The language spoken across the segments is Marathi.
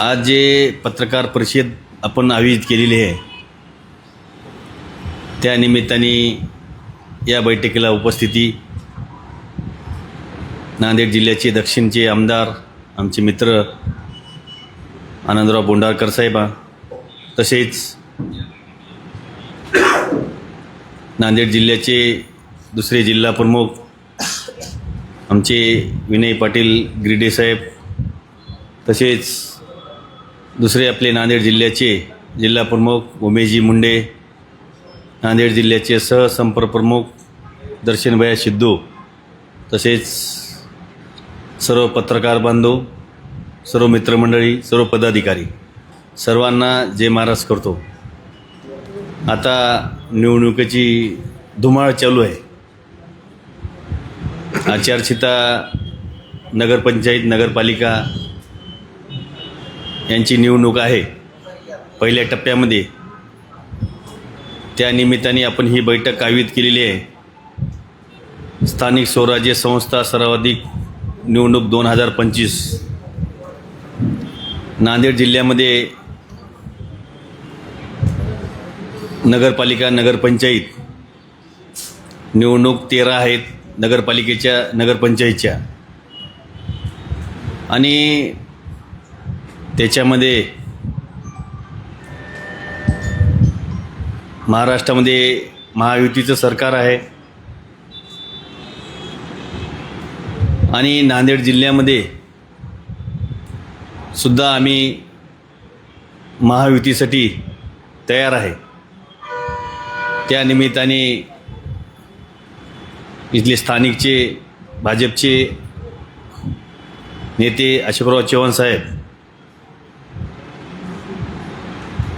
आज जे पत्रकार परिषद आपण आयोजित केलेली आहे त्या निमित्ताने या बैठकीला उपस्थिती नांदेड जिल्ह्याचे दक्षिणचे आमदार आमचे मित्र आनंदराव बोंडारकर साहेबा तसेच नांदेड जिल्ह्याचे दुसरे जिल्हा प्रमुख आमचे विनय पाटील ग्रिडे साहेब तसेच दुसरे आपले नांदेड जिल्ह्याचे जिल्हा प्रमुख उमेशजी मुंडे नांदेड जिल्ह्याचे सहसंपर्क प्रमुख दर्शनभया सिद्धू तसेच सर्व पत्रकार बांधव सर्व मित्रमंडळी सर्व पदाधिकारी सर्वांना जय महाराज करतो. आता निवडणुकीची धुमाळ चालू आहे. आचारसंहिता नगरपंचायत नगरपालिका यांची निवडणूक आहे पहिल्या टप्प्यामध्ये. त्या निमित्ताने आपण ही बैठक आयोजित केलेली आहे. स्थानिक स्वराज्य संस्था सर्वाधिक निवडणूक दोन हजार पंचवीस. नांदेड जिल्ह्यामध्ये नगरपालिका नगरपंचायत निवडणूक तेरा आहेत नगरपालिकेच्या नगरपंचायतच्या. आणि त्याच्यामध्ये महाराष्ट्रामध्ये महायुतीचं सरकार आहे. आणि नांदेड जिल्ह्यामध्ये सुद्धा आम्ही महायुतीसाठी तयार आहे. त्या निमित्ताने इथले स्थानिकचे भाजपचे नेते अशोकराव चव्हाण साहेब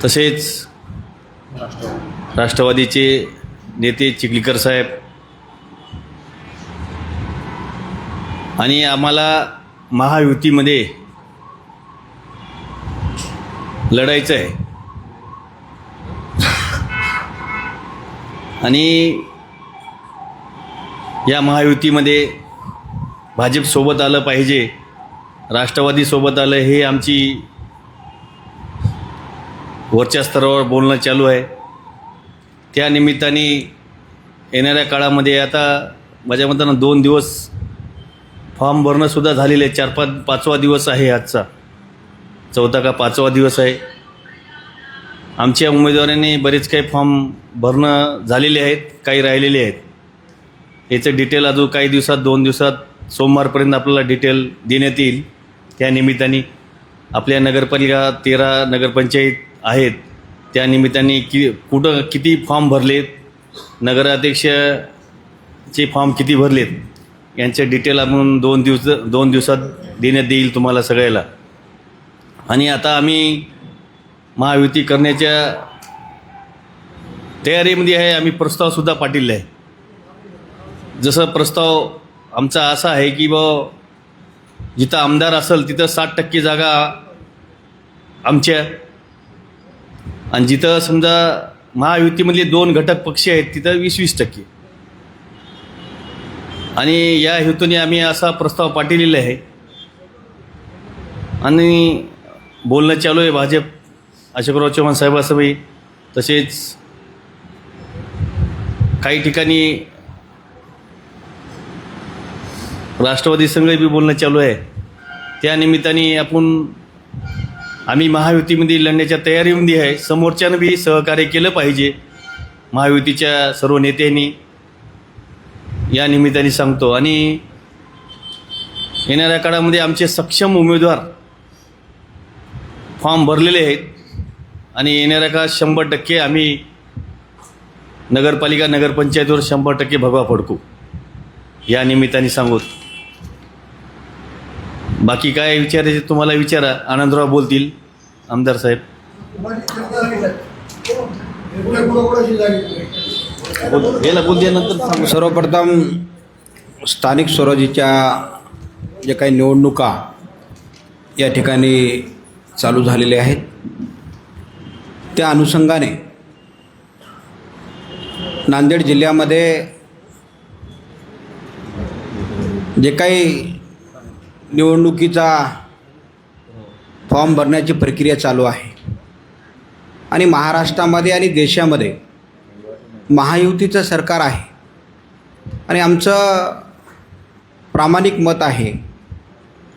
तसेच राष्ट्रवादीचे नेते चिखलीकर साहेब. आणि आम्हाला महायुतीमध्ये लढायचं आहे आणि या महायुतीमध्ये भाजपसोबत आलं पाहिजे राष्ट्रवादीसोबत आलं हे आमची वरच्या स्तरावर बोलणं चालू आहे. त्या निमित्ताने येणाऱ्या काळामध्ये आता माझ्या मतानं दोन दिवस फॉर्म भरणंसुद्धा झालेलं आहे चार पाच पाचवा दिवस आहे आजचा. चौथा का पाचवा दिवस आहे. आमच्या उमेदवारांनी बरेच काही फॉर्म भरणं झालेले आहेत काही राहिलेले आहेत. याचं डिटेल अजून काही दिवसात दोन दिवसात सोमवारपर्यंत आपल्याला डिटेल देण्यात येईल. त्या निमित्ताने आपल्या नगरपालिका तेरा नगरपंचायत आहेत. त्या निमित्ताने कि कुठं किती फॉर्म भरलेत नगराध्यक्षचे फॉर्म किती भरलेत यांचे डिटेल आपण दोन दिवस दोन दिवसात देण्यात येईल तुम्हाला सगळ्याला. आणि आता आम्ही महायुती करण्याच्या तयारीमध्ये आहे आम्ही प्रस्तावसुद्धा पाठवला आहे. जसं प्रस्ताव आमचा असा आहे की बा जिथं आमदार असेल तिथं साठ टक्के जागा आमच्या आणि जिथं समजा महायुतीमधले दोन घटक पक्ष आहेत तिथं वीस वीस टक्के. आणि या हेतूने आम्ही असा प्रस्ताव पाठवलेला आहे. आणि बोलणं चालू आहे भाजप अशोकराव चव्हाण साहेबासोबत तसेच काही ठिकाणी राष्ट्रवादी संघ बी बोलणं चालू आहे. त्या निमित्ताने आपण आम्ही महायुतीमध्ये लढण्याच्या तयारीमध्ये आहे. समोरच्यानं बी सहकार्य केलं पाहिजे. महायुतीच्या सर्व नेत्यांनी या निमित्ताने सांगतो. आणि येणाऱ्या काळामध्ये आमचे सक्षम उमेदवार फॉर्म भरलेले आहेत. आणि येणाऱ्या काळात शंभर टक्के आम्ही नगरपालिका नगरपंचायतीवर शंभर टक्के भगवा फडकू. या निमित्ताने सांगू बाकी काय विचारायचे तुम्हाला विचारा. आनंदराव बोलतील. आमदार साहेब. याला बोल नंतर सांगू. सर्वप्रथम स्थानिक स्वराज्याच्या जे काही निवडणुका या ठिकाणी चालू झालेल्या आहेत त्या अनुषंगाने नांदेड जिल्ह्यामध्ये जे काही निवडणुकीचा फॉर्म भरण्याची प्रक्रिया चालू आहे. आणि महाराष्ट्रामध्ये आणि देशामध्ये महायुतीचं सरकार आहे. आणि आमचं प्रामाणिक मत आहे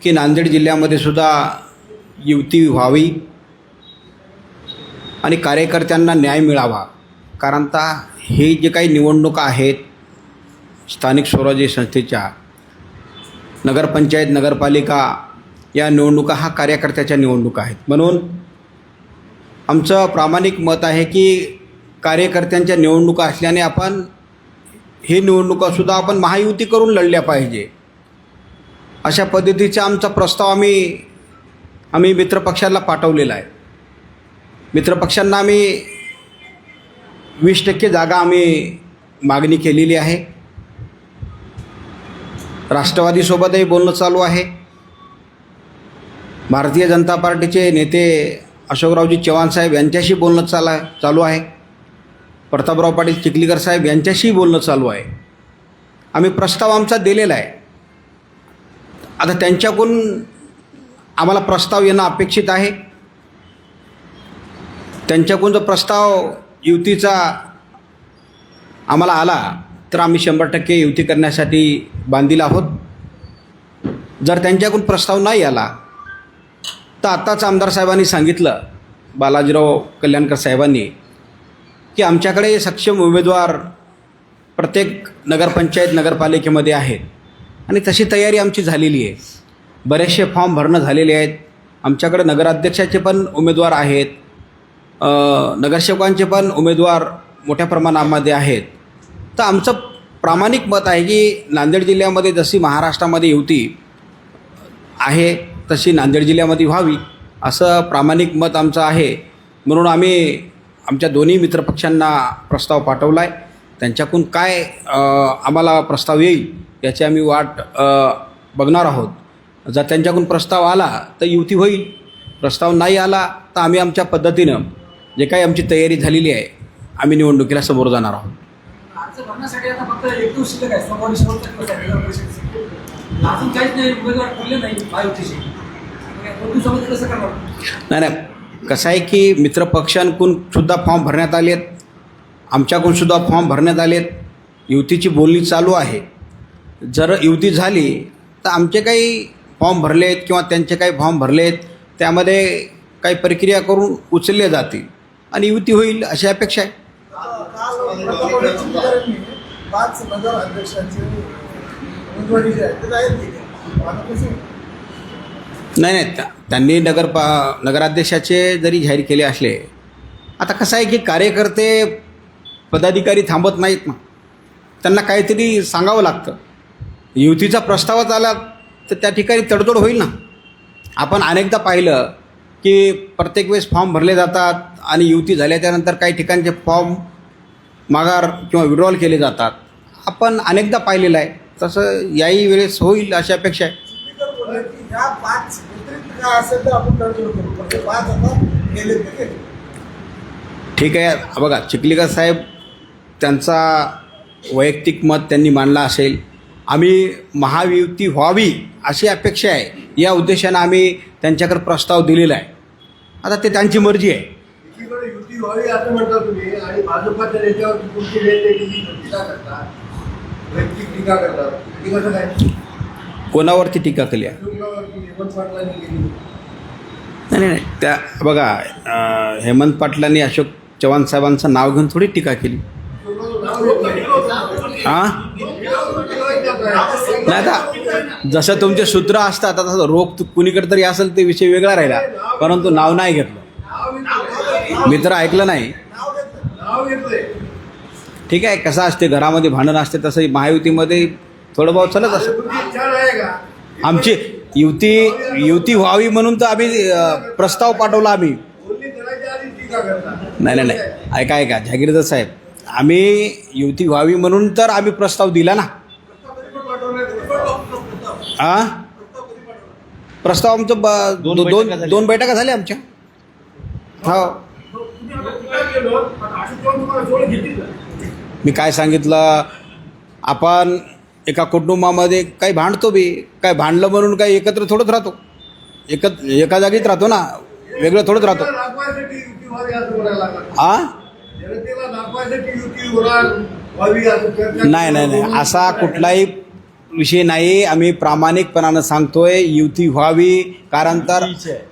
की नांदेड जिल्ह्यामध्ये सुद्धा युती व्हावी आणि कार्यकर्त्यांना न्याय मिळावा. कारण आता हे जे काही निवडणुका आहेत स्थानिक स्वराज्य संस्थेच्या नगरपंचायत नगरपालिका या निवडणुका हा कार्यकर्त्याच्या निवडणुका आहेत. म्हणून आमचं प्रामाणिक मत आहे की कार्यकर्त्यांच्या निवडणुका असल्याने आपण हे निवडणुकासुद्धा आपण महायुती करून लढल्या पाहिजे. अशा पद्धतीचा आमचा प्रस्ताव आम्ही आम्ही मित्रपक्षाला पाठवलेला आहे. मित्रपक्षांना आम्ही वीस टक्के जागा आम्ही मागणी केलेली आहे. राष्ट्रवादीसोबतही बोलणं चालू आहे. भारतीय जनता पार्टीचे नेते अशोकरावजी चव्हाण साहेब यांच्याशी बोलणं चाला चालू आहे. प्रतापराव पाटील चिखलीकर साहेब यांच्याशी बोलणं चालू आहे. आम्ही प्रस्ताव आमचा दिलेला आहे. आता त्यांच्याकडून आम्हाला प्रस्ताव येणं अपेक्षित आहे. त्यांच्याकडून जो प्रस्ताव युतीचा आम्हाला आला तर आम्ही शंभर टक्के युती करण्यासाठी बांधील आहोत. जर त्यांच्याकडून प्रस्ताव नाही आला तर आत्ताच आमदार साहेबांनी सांगितलं बालाजीराव कल्याणकर साहेबांनी की आमच्याकडे सक्षम उमेदवार प्रत्येक नगरपंचायत नगरपालिकेमध्ये आहेत. आणि तशी तयारी आमची झालेली आहे. बरेचसे फॉर्म भरणं झालेले आहेत. आमच्याकडे नगराध्यक्षाचे पण उमेदवार आहेत. नगरसेवकांचे पण उमेदवार मोठ्या प्रमाणामध्ये आहेत. तर आमचं प्रामाणिक मत आहे की नांदेड जिल्ह्यामध्ये जशी महाराष्ट्रामध्ये युती आहे तशी नांदेड जिल्ह्यामध्ये व्हावी असं प्रामाणिक मत आमचं आहे. म्हणून आम्ही आमच्या दोन्ही मित्रपक्षांना प्रस्ताव पाठवला आहे त्यांच्याकडून काय आम्हाला प्रस्ताव येईल याची आम्ही वाट बघणार आहोत. जर त्यांच्याकडून प्रस्ताव आला तर युती होईल. प्रस्ताव नाही आला तर आम्ही आमच्या पद्धतीनं जे काही आमची तयारी झालेली आहे आम्ही निवडणुकीला समोर जाणार आहोत. अर्ज आता फक्त एक दिवस शिल्लक आहे. सोमवारी शेवटचा दिवस आहे नगर परिषदेचे. अजून काहीच नाही उमेदवार बोलले नाही महायुतीचे. दोन दिवसामध्ये कसं करणार? नाही नाही. कसं आहे की मित्रपक्षांकडून सुद्धा फॉर्म भरण्यात आले आहेत. आमच्याकडून सुद्धा फॉर्म भरण्यात आलेत युतीची बोलणी चालू आहे. जर युती झाली तर आमचे काही फॉर्म भरलेत किंवा त्यांचे काही फॉर्म भरलेत त्यामध्ये काही प्रक्रिया करून उचलले जातील. आणि युती होईल अशी अपेक्षा आहे. पाच नगर अध्यक्षांची उमेदवारी जी आहे ते जाहीर केली आता नाही नाही त्या- त्यांनी नगर पा नगराध्यक्षाचे जरी जाहीर केले असले आता कसं आहे की कार्यकर्ते पदाधिकारी थांबत नाहीत ना. त्यांना काहीतरी सांगावं लागतं. युतीचा प्रस्तावच आला तर त्या ठिकाणी तडजोड होईल ना. आपण अनेकदा पाहिलं की प्रत्येक वेळेस फॉर्म भरले जातात आणि युती झाल्याच्यानंतर काही ठिकाणचे फॉर्म माघार किंवा विड्रॉल केले जातात. आपण अनेकदा पाहिलेलं आहे. तसं याही वेळेस होईल अशी अपेक्षा आहे. पाच ठीक आहे. बघा चिखलीकर साहेब त्यांचा वैयक्तिक मत त्यांनी मांडला असेल. आम्ही महायुती व्हावी अशी अपेक्षा आहे. या उद्देशानं आम्ही त्यांच्याकडे प्रस्ताव दिलेला आहे. आता ते त्यांची मर्जी आहे. एकीकडे युती व्हावी असं म्हणता तुम्ही आणि भाजपाच्या नेत्यावर तुमची वेगवेगळी टीका करतात वैयक्तिक टीका करतात ती कसं काय? कोणावरती टीका केली आहे? नाही नाही त्या बघा हेमंत पाटलांनी अशोक चव्हाण साहेबांचं नाव घेऊन थोडी टीका केली. हां? नाही आता जसं तुमचे सूत्र असतात आता तसं रोग कुणीकडे तरी असेल ते विषय वेगळा राहिला. परंतु नाव नाही घेतलं. मी तर ऐकलं नाही. ठीक आहे कसं असते घरामध्ये भांडण असते तसं महायुतीमध्ये थोडं बहुत चालत असं. तुमची इच्छा नाही का आमची युती युती व्हावी म्हणून तर आम्ही प्रस्ताव पाठवला आम्ही. नाही नाही नाही. ऐका ऐका. जहागीरदार साहेब आम्ही युती व्हावी म्हणून तर आम्ही प्रस्ताव दिला ना. आ? प्रस्ताव आमचं दोन. दोन बैठका झाल्या आमच्या. हो. मी काय सांगितलं? आपण एका कुटुंबामध्ये काही भांडतो बी काय भांडलं म्हणून काही एकत्र थोडंच राहतो. एकच एका जागीच राहतो ना वेगळं थोडंच राहतो. हा नाही नाही नाही. असा कुठलाही विषय नाही आम्ही प्रामाणिकपणानं सांगतोय युती व्हावी कारण तर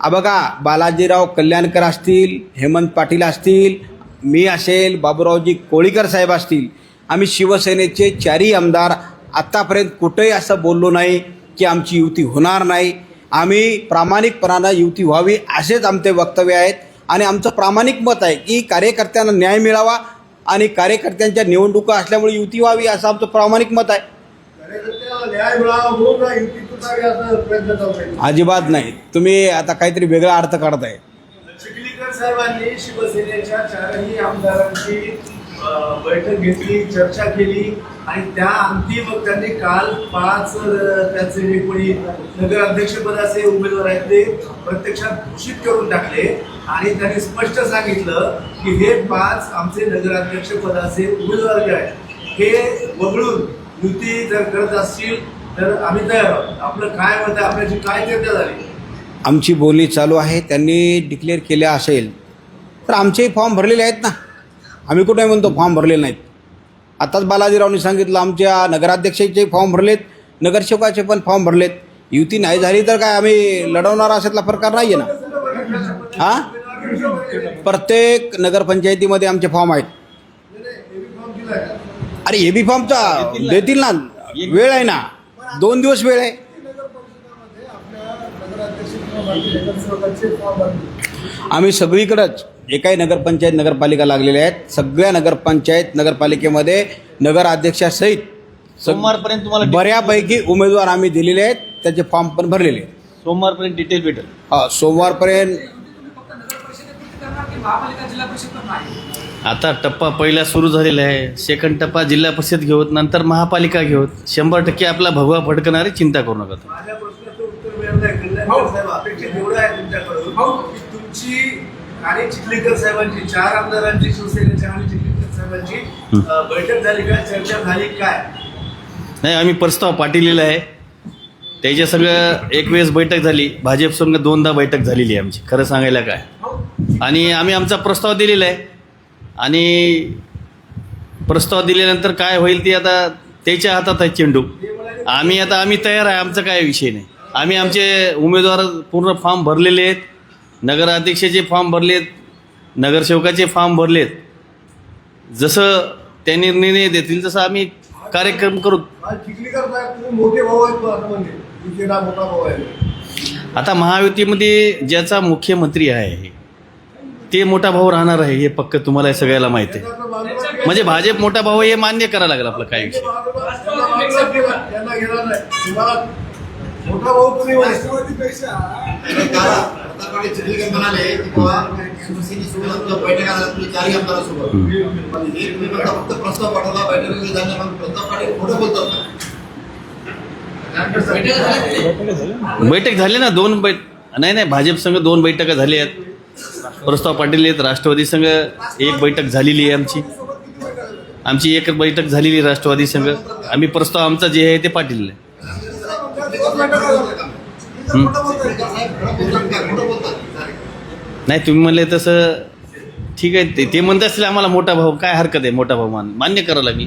बघा बालाजीराव कल्याणकर असतील हेमंत पाटील असतील मी असेल बाबूरावजी कोळीकर साहेब असतील आम्ही शिवसेनेचे चारही आमदार आत्तापर्यंत कुठेही असं बोललो नाही की आमची युती होणार नाही. आम्ही प्रामाणिकपणानं युती व्हावी असेच आमचे वक्तव्य आहेत आणि आमचं प्रामाणिक मत आहे की कार्यकर्त्यांना न्याय मिळावा आणि कार्यकर्त्यांच्या निवडणुका असल्यामुळे युती व्हावी असं आमचं प्रामाणिक मत आहे. न्याय मिळावा म्हणून ना युती तुटावी असं प्रयत्न चालू आहे अजिबात नाही. तुम्ही आता काहीतरी वेगळा अर्थ काढताय. चिखलीकर साहेबांनी शिवसेनेच्या चारही आमदारांची अ, बैठक घेतली चर्चा केली आणि त्या अंतिम मग त्यांनी काल पाच अ, त्याचे जे कोणी नगराध्यक्षपदाचे उमेदवार आहेत ते प्रत्यक्षात घोषित करून टाकले आणि त्यांनी स्पष्ट सांगितलं की हे पाच आमचे नगराध्यक्ष पदाचे उमेदवार जे आहेत हे वगळून युती जर करत असतील तर आम्ही तयार आहोत. आपलं काय मत आहे आपल्याची काय चर्चा झाली? आमची बोलणी चालू आहे त्यांनी डिक्लेअर केल्या असेल तर आमचेही फॉर्म भरलेले आहेत ना. आम्ही कुठे म्हणतो फॉर्म भरलेले नाहीत. आताच बालाजीरावनी सांगितलं आमच्या नगराध्यक्षाचे फॉर्म भरलेत नगरसेवकाचे पण फॉर्म भरलेत. युती नाही झाली तर काय आम्ही लढवणार अशातला प्रकार नाही आहे ना. हां? प्रत्येक नगरपंचायतीमध्ये आमचे फॉर्म आहेत. अरे ए बी फॉर्मचा देतील ना. वेळ आहे ना. दोन दिवस वेळ आहे. आम्ही सगळीकडंच जे काही नगरपंचायत नगरपालिका लागलेल्या आहेत. सगळ्या नगरपंचायत नगरपालिकेमध्ये नगराध्यक्षासहित सोमवारपर्यंत तुम्हाला बऱ्यापैकी उमेदवार आम्ही दिलेले आहेत. त्याचे फॉर्म पण भरलेले आहेत. सोमवारपर्यंत डिटेल भेटेल. हा सोमवारपर्यंत आता टप्पा पहिला सुरू झालेला आहे. सेकंड टप्पा जिल्हा परिषद घेऊत नंतर महापालिका घेऊत शंभर टक्के आपला भगवा फडकणारे चिंता करू नका तुम्ही. माझ्या प्रश्नाचं उत्तर मिळालं नाही कल्याणकर साहेब अपेक्षित एवढं आहे तुमच्याकडून की तुमची आणि चिखलीकर साहेबांची चार आमदारांची शिवसेनेच्या आणि चिखलीकर साहेबांची अं, बैठक झाली का? चर्चा झाली काय? नाही आम्ही प्रस्ताव पाठवलेला आहे. त्याच्या सगळं एक वेळेस बैठक झाली. भाजप संघ दोनदा बैठक झालेली आहे आमची. खरं सांगायला काय? आणि आम्ही आमचा प्रस्ताव दिलेला आहे. आणि प्रस्ताव दिल्यानंतर काय होईल ते आता त्याच्या हातात आहे चेंडू. आम्ही आता आम्ही तयार आहे आमचा काय विषय नाही. आम्ही आमचे उमेदवार पूर्ण फॉर्म भरलेले आहेत. नगराध्यक्षाचे फॉर्म भरलेत नगरसेवकाचे फॉर्म भरलेत. जसं त्यांनी निर्णय देतील तसं आम्ही कार्यक्रम करू. आता महायुतीमध्ये ज्याचा मुख्यमंत्री आहे ते मोठा भाऊ राहणार आहे हे पक्क तुम्हाला सगळ्याला माहिती आहे. म्हणजे भाजप मोठा भाऊ हे मान्य करायला लागलं आपलं काय विषय. मोठा भाऊ राष्ट्रवादीपेक्षा म्हणाले की बाबा बैठका झाल्या तुम्ही चारही आमदारासोबत पण हे तुम्ही म्हणता फक्त प्रस्ताव पाठवला बैठक वगैरे झाल्या मग प्रतापवाडी खोटं बोलतात का? बैठका झाल्या बैठक झाली ना दोन बैठ नाही नाही भाजप संघ दोन बैठका झाल्या आहेत. प्रस्ताव पाटील आहेत. राष्ट्रवादी संघ एक बैठक झालेली आहे आमची. आमची एक बैठक झालेली आहे राष्ट्रवादी संघ. आम्ही प्रस्ताव आमचा जे आहे ते पाटील आहे. नाही तुम्ही म्हणले तसं ठीक आहे. ते ते म्हणत असतील आम्हाला मोठा भाऊ. काय हरकत आहे मोठा भाऊ मान मान्य करायला मी.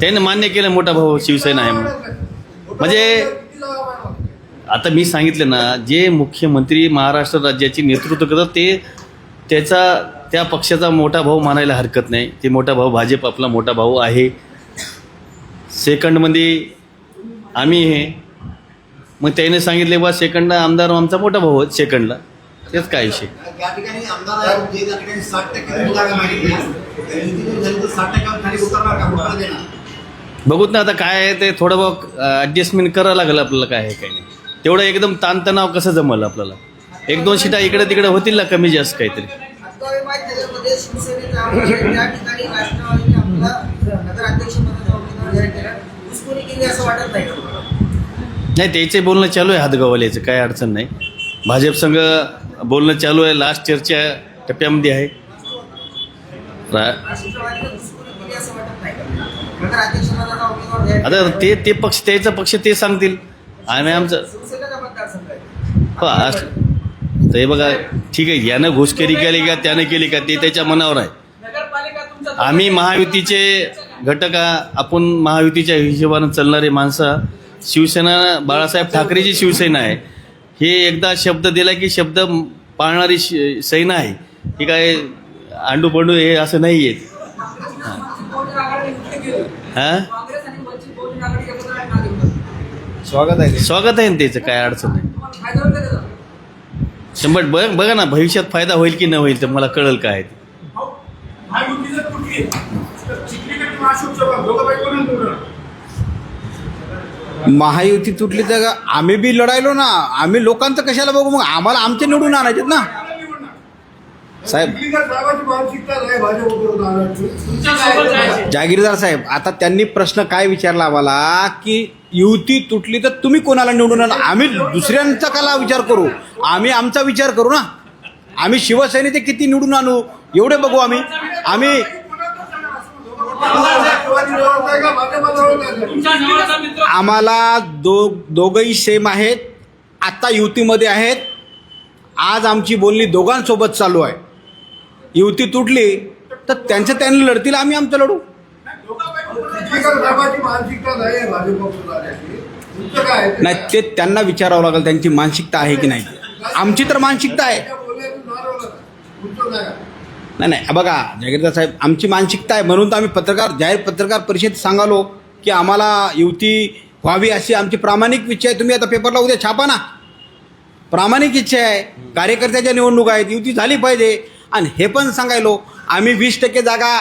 त्याने मान्य केलं मोठा भाऊ शिवसेना आहे म्हणून. म्हणजे आता मी सांगितलं ना जे मुख्यमंत्री महाराष्ट्र राज्याचे नेतृत्व करतात ते त्याचा त्या पक्षाचा मोठा भाऊ मानायला हरकत नाही. ते मोठा भाऊ भाजप आपला मोठा भाऊ आहे. सेकंडमध्ये आम्ही हे. मग त्याने सांगितले बा सेकंड आमदार आमचा मोठा भाऊ आहे सेकंडला. तेच काय विषय? बघूत ना आता काय आहे ते थोडं बहुत ॲडजस्टमेंट करावं लागेल आपल्याला काय आहे काय नाही. तेवढं एकदम ताणतणाव कसं जमल आपल्याला? एक दोन सीटा इकडे तिकडे होतील ना कमी जास्त काहीतरी. नाही त्याचे बोलणं चालू आहे हातगावाल्याचं काय अडचण नाही. भाजप संघ बोलणं चालू आहे लास्ट चर्चा टप्प्यामध्ये आहे. आता ते ते पक्ष त्याचा पक्ष ते सांगतील. आम्ही आमचं हो अस- तर हे बघा ठीक आहे यानं घुसखोरी केली का त्यानं केली का ते त्याच्या मनावर आहे. आम्ही महायुतीचे घटक आपण महायुतीच्या हिशोबानं चालणारे माणसं शिवसेना बाळासाहेब ठाकरेची शिवसेना आहे. हे एकदा शब्द दिला की शब्द पाळणारी सेना आहे. ही काय आंडू पंडू हे असं नाही आहेत हां? स्वागत आहे स्वागत आहे ना त्याचं काय अडचण नाही. शंभर बघ बघा ना भविष्यात फायदा होईल की न होईल तर मला कळेल काय ते. महायुती तुटली तर आम्ही बी लढायलो ना. आम्ही लोकांचं कशाला बघू? मग आम्हाला आमचे निवडून आणायचे ना साहेब चिखलीकर साहेबांची मानसिकता नाही भाजप बरोबर आणायची. तुमच्यासोबत साहेब. जागीरदार साहेब आता त्यांनी प्रश्न काय विचारला आम्हाला की युती तुटली तर तुम्ही कोणाला निवडून आणा आम्ही दुसऱ्यांचा कला विचार करू. आम्ही आमचा विचार करू ना. आम्ही शिवसेनेचे किती निवडून आणू? एवढे बघू आम्ही. आम्ही आम्हाला दो दोघंही सेम आहेत. आत्ता युतीमध्ये आहेत. आज आमची बोलणी दोघांसोबत चालू आहे. युती तुटली तर त्यांचं त्यांनी लढतील आम्ही आमचं लढू. नाही ते त्यांना विचारावं लागेल त्यांची मानसिकता आहे की नाही. आमची तर मानसिकता आहे. आहे? नाही नाही बघा जागीरदार साहेब आमची मानसिकता आहे. म्हणून तर आम्ही पत्रकार जाहीर पत्रकार परिषद सांगालो की आम्हाला युती व्हावी अशी आमची प्रामाणिक इच्छा आहे. तुम्ही आता पेपरला उद्या छापा ना. प्रामाणिक इच्छा आहे. कार्यकर्त्याच्या निवडणूक आहेत. युती झाली पाहिजे. आणि हे पण सांगायलो आम्ही वीस टक्के जागा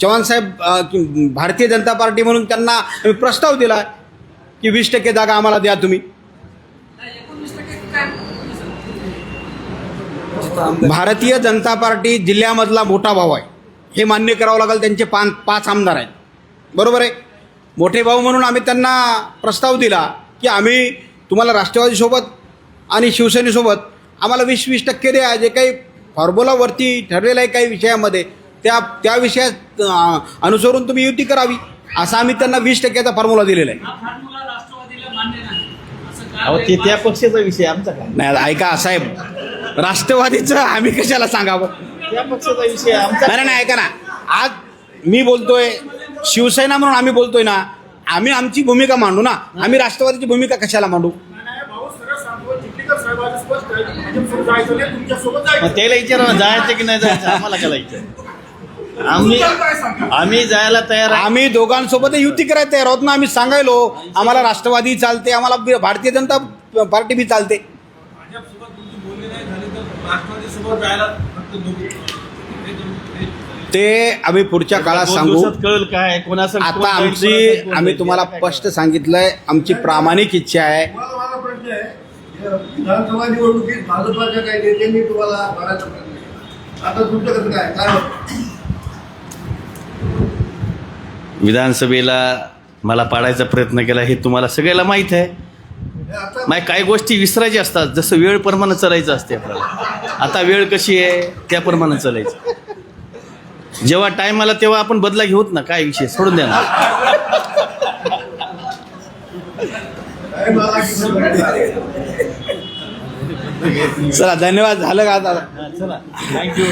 चव्हाणसाहेब भारतीय जनता पार्टी म्हणून त्यांना आम्ही प्रस्ताव दिला की वीस टक्के जागा आम्हाला द्या तुम्ही. भारतीय जनता पार्टी जिल्ह्यामधला मोठा भाऊ आहे. हे मान्य करावं लागेल त्यांचे पाच पाच आमदार आहेत. बरोबर आहे? मोठे भाऊ म्हणून आम्ही त्यांना प्रस्ताव दिला की आम्ही तुम्हाला राष्ट्रवादीसोबत आणि शिवसेनेसोबत आम्हाला वीस वीस टक्के द्या. जे काही फॉर्म्युलावरती ठरलेलं आहे काही विषयामध्ये. त्या त्या विषयात अनुसरून तुम्ही युती करावी असा आम्ही त्यांना वीस टक्क्याचा फॉर्म्युला दिलेला आहे. हा फॉर्म्युला राष्ट्रवादीला मान्य नाही. असं अहो ते त्या पक्षाचा विषय आमचा काय? नाही ऐका साहेब राष्ट्रवादीचं आम्ही कशाला सांगावं? त्या पक्षाचा विषय आमचा. नाही नाही, नाही ऐका ना. आज मी बोलतोय शिवसेना म्हणून आम्ही बोलतोय ना आम्ही आमची भूमिका मांडू ना. आम्ही राष्ट्रवादीची भूमिका कशाला मांडू? मग त्याला विचारा ना जायचं की नाही जायचं? आम्हाला काय विचार आम्ही आम्ही जायला तयार आहे. आम्ही दोघांसोबत युती करायला तयार आहोत ना आम्ही सांगायलो आम्हाला राष्ट्रवादी चालते आम्हाला भारतीय जनता पार्टी बी चालते. भाजपसोबत तुमची बोलणी नाही झाली तर राष्ट्रवादीसोबत जायला फक्त दोघे ते आम्ही पुढच्या काळात सांगू. कळेल काय कोणाचं कोण आता आमची आम्ही तुम्हाला स्पष्ट सांगितलंय आमची प्रामाणिक इच्छा आहे विधानसभा निवडणुकीत भाजपाच्या काही नेत्यांनी तुम्हाला मारायचा प्रयत्न केला. आता तुमचं कसं काय? काय होतं? विधानसभेला मला पाडायचा प्रयत्न केला हे तुम्हाला सगळ्याला माहीत आहे. नाही काही गोष्टी विसरायच्या असतात. जसं वेळ प्रमाणे चालायचं असते आपल्याला आता वेळ कशी आहे? त्याप्रमाणे चालायचं. जेव्हा टाईम आला तेव्हा आपण बदला घेऊत ना. काय विषय? सोडून द्या ना. काय? चला धन्यवाद. झालं का आता? चला. थँक्यू